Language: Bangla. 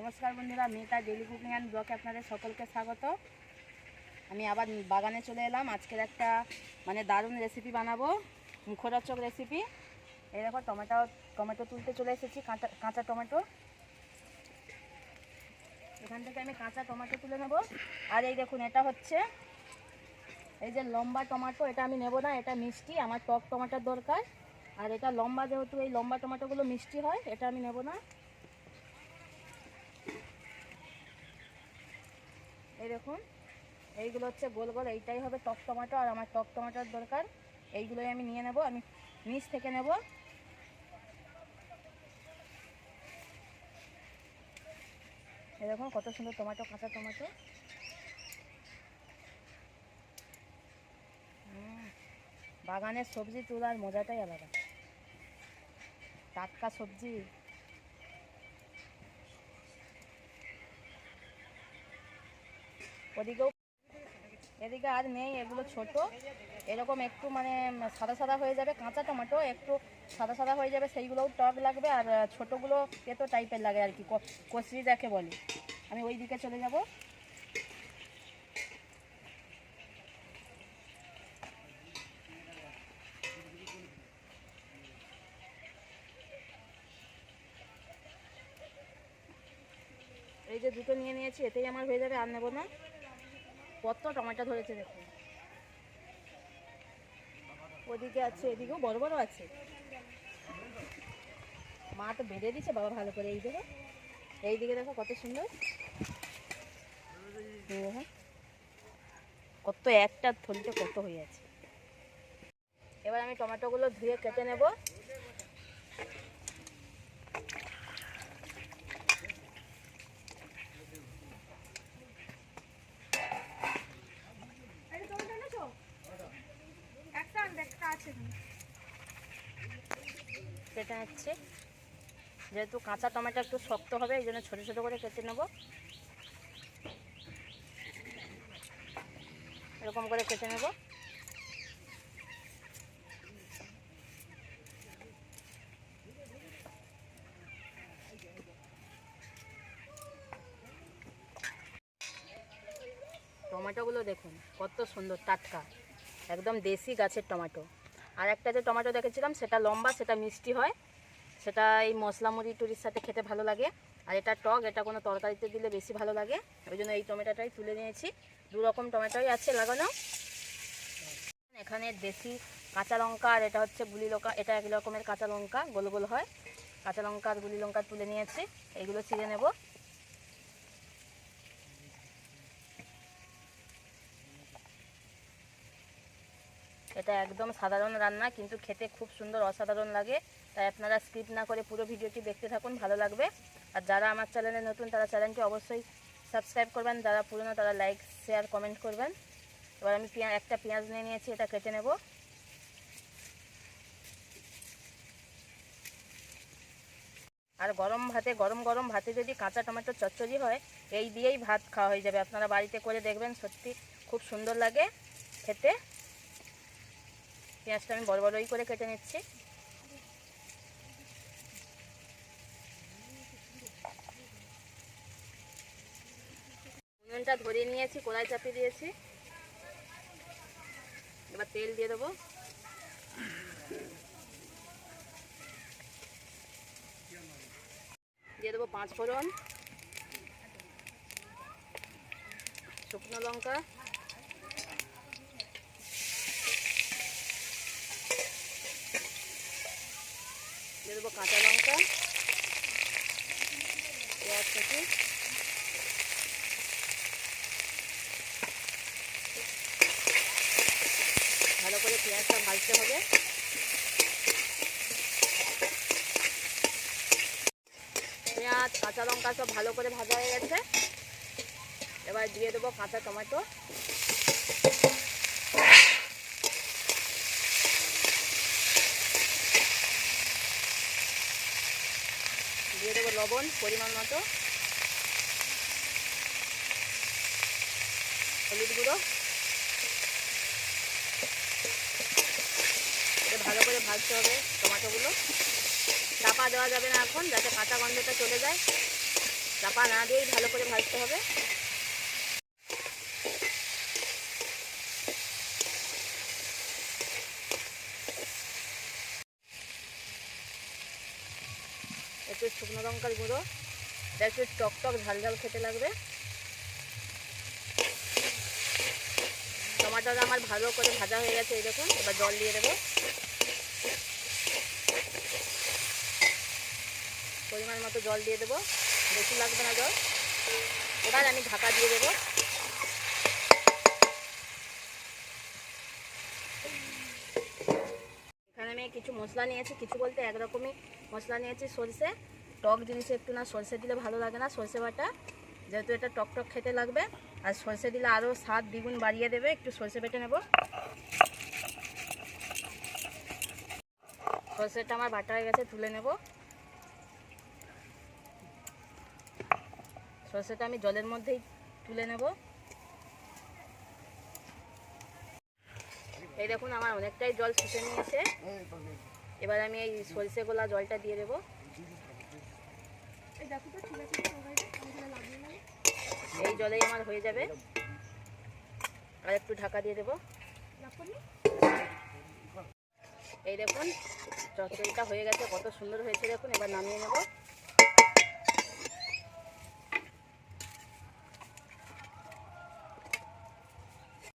নমস্কার বন্ধুরা মেয়েটা ডেলি কুকিং অ্যান্ড ব্লকে আপনাদের সকলকে স্বাগত। আমি আবার বাগানে চলে এলাম। আজকের একটা মানে দারুণ রেসিপি বানাবো, মুখরোচক রেসিপি এই দেখো, টমেটো টমেটো তুলতে চলে এসেছি, কাঁচা কাঁচা টমেটো। এখান থেকে আমি কাঁচা টমেটো তুলে নেব। আর এই দেখুন, এটা হচ্ছে, এই যে লম্বা টমেটো, এটা আমি নেব না, এটা মিষ্টি, আমার টক টমেটোর দরকার। আর এটা লম্বা, যেহেতু এই লম্বা টমেটোগুলো মিষ্টি হয়, এটা আমি নেব না। দেখুন, এইগুলো হচ্ছে গোল গোল, এইটাই হবে টক টমেটো, আর আমার টক টমেটোর দরকার। এইগুলোই আমি নিয়ে নেব, আমি নিচ থেকে নেব। দেখুন, কত সুন্দর টমেটো, কাঁচা টমেটো। বাগানের সবজি তোলার মজাটাই আলাদা। টাটকা সবজি। ওদিকেও এদিকে আর নেই, এগুলো ছোট। এরকম একটু মানে সাদা সাদা হয়ে যাবে, কাঁচা টমেটো একটু সাদা সাদা হয়ে যাবে, সেইগুলোও টক লাগবে। আর ছোটোগুলো তেতো টাইপের লাগে আর কি, ক- কচড়ি যাকে বলে। আমি ওই দিকে চলে যাব। এই যে দুটো নিয়ে নিয়েছি, এতেই আমার হয়ে যাবে, আর নেব না। কত টমেটো ধরেছে দেখুন ওদিকে আছে, এদিকেও বড় বড় আছে। মা তো বেঁধে দিচ্ছে বাবা ভালো করে এই দেখো। এই দিকে দেখো কত সুন্দর। কত একটা থলিতে কত হয়ে আছে। এবার আমি টমেটোগুলো ধুয়ে কেটে নেব। কেটে নিচ্ছি যেহেতু কাঁচা টমেটো একটু শক্ত হবে, এই জন্য ছোটো ছোটো করে কেটে নেব। এরকম করে কেটে নেব। টমেটোগুলো দেখুন, কত সুন্দর, টাটকা। একদম দেশি গাছের টমেটো। আর একটা যে টমেটো দেখেছিলাম, সেটা লম্বা, সেটা মিষ্টি হয়। সেটা এই মশলা মুড়ি টুরির সাথে খেতে ভালো লাগে। আর এটা টক, এটা কোনো তরকারিতে দিলে বেশি ভালো লাগে। ওই জন্য এই টমেটোটাই তুলে নিয়েছি। দু রকম টমেটোই আছে লাগানো। এখানে দেশি কাঁচা লঙ্কা, আর এটা হচ্ছে গুলি লঙ্কা এটা এক রকমের কাঁচা লঙ্কা, গোল গোল হয়। কাঁচা লঙ্কা আর গুলি লঙ্কা তুলে নিয়েছি। এইগুলো ছিঁড়ে নেব। এটা একদম সাধারণ রান্না, কিন্তু খেতে খুব সুন্দর, অসাধারণ লাগে। তাই আপনারা স্কিপ না করে পুরো ভিডিওটি দেখতে থাকুন, ভালো লাগবে। আর যারা আমার চ্যানেলে নতুন, তারা চ্যানেলটি অবশ্যই সাবস্ক্রাইব করবেন। যারা পুরনো, তারা লাইক শেয়ার কমেন্ট করবেন। এবার আমি পেঁয়াজ একটা পেঁয়াজ নিয়ে নিয়েছি, এটা কেটে নেব। আর গরম ভাতে, গরম গরম ভাতে যদি কাঁচা টমেটো চচ্চড়ি হয়, এই দিয়েই ভাত খাওয়া হয়ে যাবে। আপনারা বাড়িতে করে দেখবেন, সত্যি খুব সুন্দর লাগে খেতে। পেঁয়াজটা আমি বড় বড়ই করে কেটে নিচ্ছি। উনুনটা ধরিয়ে নিয়েছি, কড়াই চাপিয়ে দিয়েছি। এবার তেল দিয়ে দেবো। দিয়ে দেবো পাঁচ ফোড়ন, শুকনো লঙ্কা দিয়ে দেবো কাঁচা লঙ্কা পেঁয়াজ কুচি ভালো করে পেঁয়াজটা ভাজতে হবে। পেঁয়াজ, কাঁচা লঙ্কা সব ভালো করে ভাজা হয়ে গেছে। এবার দিয়ে দেবো কাঁচা টমেটো। দিয়ে দেবো লবণ পরিমাণ মতো। হলুদ গুঁড়ো এটা ভালো করে ভাজতে হবে টমেটোগুলো। চাপা দেওয়া যাবে না এখন, যাতে কাঁচা গন্ধটা চলে যায়। চাপা না দিয়েই ভালো করে ভাজতে হবে। একটু শুকনো লঙ্কার গুঁড়ো, এটা একটু টক টক ঝাল ঝাল খেতে লাগবে। টমাটোটা আমার ভালো করে ভাজা হয়ে গেছে, এই দেখুন, এবার জল দিয়ে দেবো। পরিমাণ মতো জল দিয়ে দেবো। বেশি লাগবে না জল। এবার আমি ঢাকা দিয়ে দেবো। এখানে আমি কিছু মশলা নিয়েছি, কিছু বলতে একরকমই মশলা নিয়েছি, সরষে। টক জিনিসে একটু না সরষে দিলে ভালো লাগে না, সরষে বাটা। যেহেতু এটা টক টক খেতে লাগবে, আর সরষে দিলে আরও স্বাদ দ্বিগুণ বাড়িয়ে দেবে, একটু সরষে বেটে নেব। সরষেটা আমার বাটা হয়ে গেছে, তুলে নেব। সরষেটা আমি জলের মধ্যেই তুলে নেব। এই দেখুন আমার অনেকটাই জল শুষে নিয়েছে। এবার আমি এই সরষে গোলা জলটা দিয়ে দেবো। এই জলেই আমার হয়ে যাবে। আর একটু ঢাকা দিয়ে দেবো। এই দেখুন চচ্চড়িটা হয়ে গেছে কত সুন্দর হয়েছে। দেখুন এবার নামিয়ে নেব।